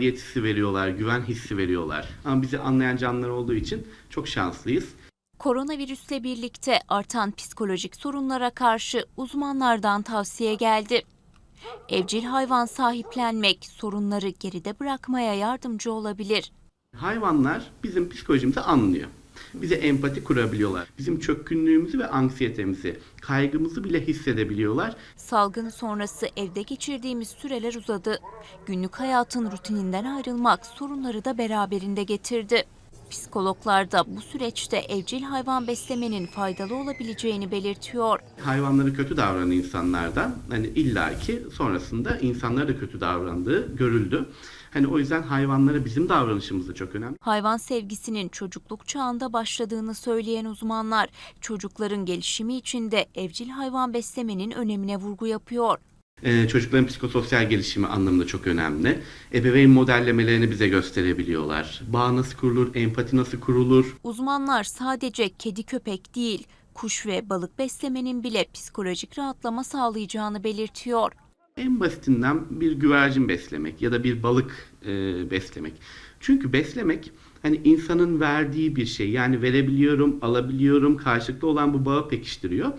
Yetisi veriyorlar, güven hissi veriyorlar. Ama bizi anlayan canlılar olduğu için çok şanslıyız. Koronavirüsle birlikte artan psikolojik sorunlara karşı uzmanlardan tavsiye geldi. Evcil hayvan sahiplenmek sorunları geride bırakmaya yardımcı olabilir. Hayvanlar bizim psikolojimizi anlıyor. Bize empati kurabiliyorlar. Bizim çökkünlüğümüzü ve anksiyetemizi, kaygımızı bile hissedebiliyorlar. Salgın sonrası evde geçirdiğimiz süreler uzadı. Günlük hayatın rutininden ayrılmak sorunları da beraberinde getirdi. Psikologlar da bu süreçte evcil hayvan beslemenin faydalı olabileceğini belirtiyor. Hayvanları kötü davranan insanlardan hani illaki sonrasında insanlara da kötü davrandığı görüldü. Hani o yüzden hayvanlara bizim davranışımız da çok önemli. Hayvan sevgisinin çocukluk çağında başladığını söyleyen uzmanlar, çocukların gelişimi için de evcil hayvan beslemenin önemine vurgu yapıyor. Ee, çocukların psikososyal gelişimi anlamında çok önemli. Ebeveyn modellemelerini bize gösterebiliyorlar. Bağ nasıl kurulur, empati nasıl kurulur, Uzmanlar sadece kedi köpek değil, kuş ve balık beslemenin bile psikolojik rahatlama sağlayacağını belirtiyor. En basitinden bir güvercin beslemek ya da bir balık e, beslemek. Çünkü beslemek hani insanın verdiği bir şey. Yani verebiliyorum, alabiliyorum, karşılıklı olan bu bağı pekiştiriyor.